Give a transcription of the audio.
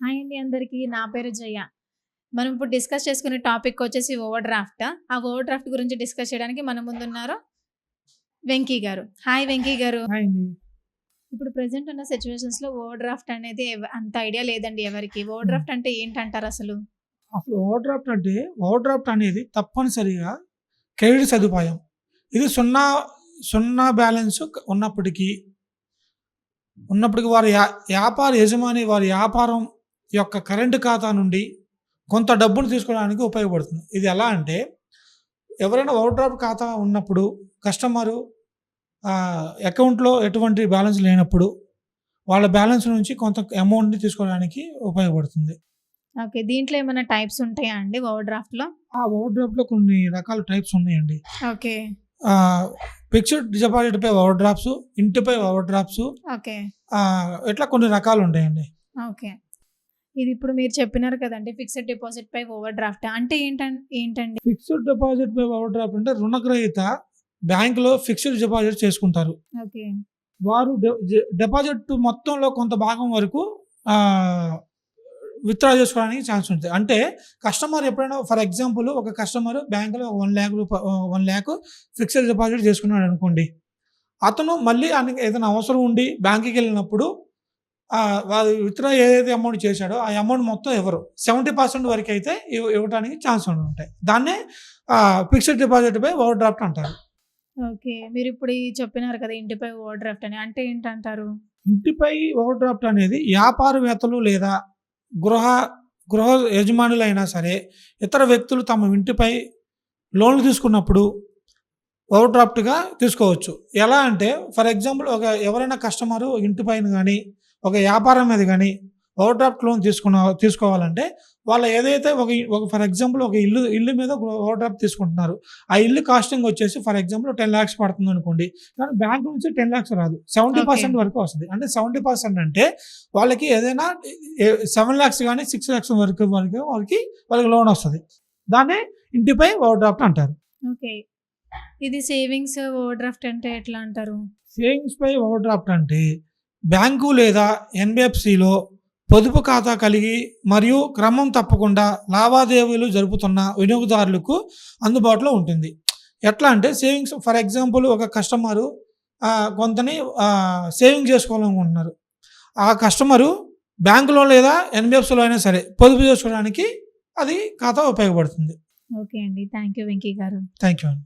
Hi అండి అందరికీ. నా పేరు జయ. మనం ఇప్పుడు డిస్కస్ చేసుకునే టాపిక్ వచ్చేసి ఓవర్ డ్రాఫ్ట్ ఆ ఓవర్ డ్రాఫ్ట్ గురించి డిస్కస్ చేయడానికి మన ముందున్నారు వెంకీ గారు. హాయ్ వెంకీ గారు. ఇప్పుడు ప్రెసెంట్ ఉన్న సిచ్యువేషన్స్లో ఓవర్ డ్రాఫ్ట్ అనేది అంత ఐడియా లేదండి ఎవరికి. ఓవర్ డ్రాఫ్ట్ అంటే ఏంటంటారు అసలు? అసలు ఓవర్ డ్రాఫ్ట్ అంటే ఓవర్ డ్రాఫ్ట్ అనేది తప్పనిసరిగా క్రెడిట్ సదుపాయం. ఇది సున్నా సున్నా బ్యాలెన్స్ ఉన్నప్పటికీ ఉన్నప్పటికీ వారి వ్యాపార యజమాని వారి వ్యాపారం యొక్క కరెంటు ఖాతా నుండి కొంత డబ్బును తీసుకోవడానికి ఉపయోగపడుతుంది. ఇది ఎలా అంటే ఎవరైనా ఓవర్ డ్రాఫ్ట్ ఖాతా ఉన్నప్పుడు కస్టమరు అకౌంట్లో ఎటువంటి బ్యాలెన్స్ లేనప్పుడు వాళ్ళ బ్యాలెన్స్ నుంచి కొంత అమౌంట్ని తీసుకోవడానికి ఉపయోగపడుతుంది. ఓకే దీంట్లో ఏమైనా టైప్స్ ఉంటాయా అండి ఓవర్ డ్రాఫ్ట్లో ఆ ఓవర్ డ్రాఫ్ట్లో కొన్ని రకాల టైప్స్ ఉన్నాయండి. ఓకే. ఫిక్స్డ్ డిపాజిట్ పై ఓవర్ డ్రాప్స్ ఇంటిపై ఓవర్ డ్రాప్స్ ఓకే. ఇట్లా కొన్ని రకాలు ఉంటాయండి. ఓకే. ఇది ఇప్పుడు మీరు చెప్పినారు కదండి ఫిక్స్డ్ డిపాజిట్ పై ఓవర్ డ్రాఫ్ట్ అంటే ఏంటండి ఏంటండి? ఫిక్స్డ్ డిపాజిట్ పై ఓవర్ డ్రాఫ్ట్ అంటే రుణగ్రహీత బ్యాంకులో ఫిక్స్డ్ డిపాజిట్ చేసుకుంటారు. ఓకే. వారు డిపాజిట్ మొత్తంలో కొంత భాగం వరకు విత్డ్రా చేసుకోవడానికి ఛాన్స్ ఉంటుంది. అంటే కస్టమర్ ఎప్పుడైనా ఫర్ ఎగ్జాంపుల్ ఒక కస్టమర్ బ్యాంకులో వన్ ల్యాక్ రూపా వన్ ల్యాక్ ఫిక్స్డ్ డిపాజిట్ చేసుకున్నాడు అనుకోండి అతను మళ్ళీ ఏదైనా అవసరం ఉండి బ్యాంకుకి వెళ్ళినప్పుడు వారు విత్డ్రా ఏదైతే అమౌంట్ చేశాడో ఆ అమౌంట్ మొత్తం ఎవరు? సెవెంటీ పర్సెంట్ వరకు అయితే ఇవ్వ- ఇవ్వడానికి ఛాన్స్ ఉంటాయి. దాన్నే ఫిక్స్డ్ డిపాజిట్ పై ఓవర్ డ్రాఫ్ట్ అంటారు. ఓకే. మీరు ఇప్పుడు చెప్పినారు కదా ఇంటిపై ఓవర్ డ్రాఫ్ట్ అని. అంటే ఏంటంటారు? ఇంటిపై ఓవర్ డ్రాఫ్ట్ అనేది వ్యాపారవేత్తలు లేదా గృహ గృహ యజమానులైనా సరే ఇతర వ్యక్తులు తమ ఇంటిపై లోన్లు తీసుకున్నప్పుడు ఓవర్ డ్రాఫ్ట్గా తీసుకోవచ్చు. ఎలా అంటే ఫర్ ఎగ్జాంపుల్ ఒక ఎవరైనా కస్టమరు ఇంటిపైన కానీ ఒక వ్యాపారం మీద కానీ ఓవర్ డ్రాఫ్ట్ లోన్ తీసుకున్న తీసుకోవాలంటే వాళ్ళ ఏదైతే ఒక ఒక ఫర్ ఎగ్జాంపుల్ ఒక ఇల్లు ఇల్లు మీద ఓవర్ డ్రాఫ్ట్ తీసుకుంటున్నారు. ఆ ఇల్లు కాస్టింగ్ వచ్చేసి ఫర్ ఎగ్జాంపుల్ టెన్ ల్యాక్స్ పడుతుంది అనుకోండి కానీ బ్యాంక్ నుంచి టెన్ ల్యాక్స్ రాదు. సెవెంటీ పర్సెంట్ వరకు వస్తుంది. అంటే సెవెంటీ పర్సెంట్ అంటే వాళ్ళకి ఏదైనా సెవెన్ ల్యాక్స్ కానీ సిక్స్ ల్యాక్స్ వరకు వరకు వాళ్ళకి వాళ్ళకి లోన్ వస్తుంది. దాన్నే ఇంటిపై ఓవర్ డ్రాఫ్ట్ అంటారు. ఓకే. ఇది సేవింగ్స్ ఓవర్ డ్రాఫ్ట్ అంటే ఎట్లా అంటారు? సేవింగ్స్ పై ఓవర్ డ్రాఫ్ట్ అంటే బ్యాంకు లేదా ఎన్బిఎఫ్సిలో పొదుపు ఖాతా కలిగి మరియు క్రమం తప్పకుండా లావాదేవీలు జరుపుతున్న వినియోగదారులకు అందుబాటులో ఉంటుంది. ఎట్లా అంటే సేవింగ్స్ ఫర్ ఎగ్జాంపుల్ ఒక కస్టమరు కొంతని సేవింగ్ చేసుకోవాలనుకుంటున్నారు. ఆ కస్టమరు బ్యాంకులో లేదా ఎన్బిఎఫ్సిలో అయినా సరే పొదుపు చేసుకోవడానికి అది ఖాతా ఉపయోగపడుతుంది. ఓకే అండి. థ్యాంక్ యూ వెంకీ గారు. థ్యాంక్ యూ అండి.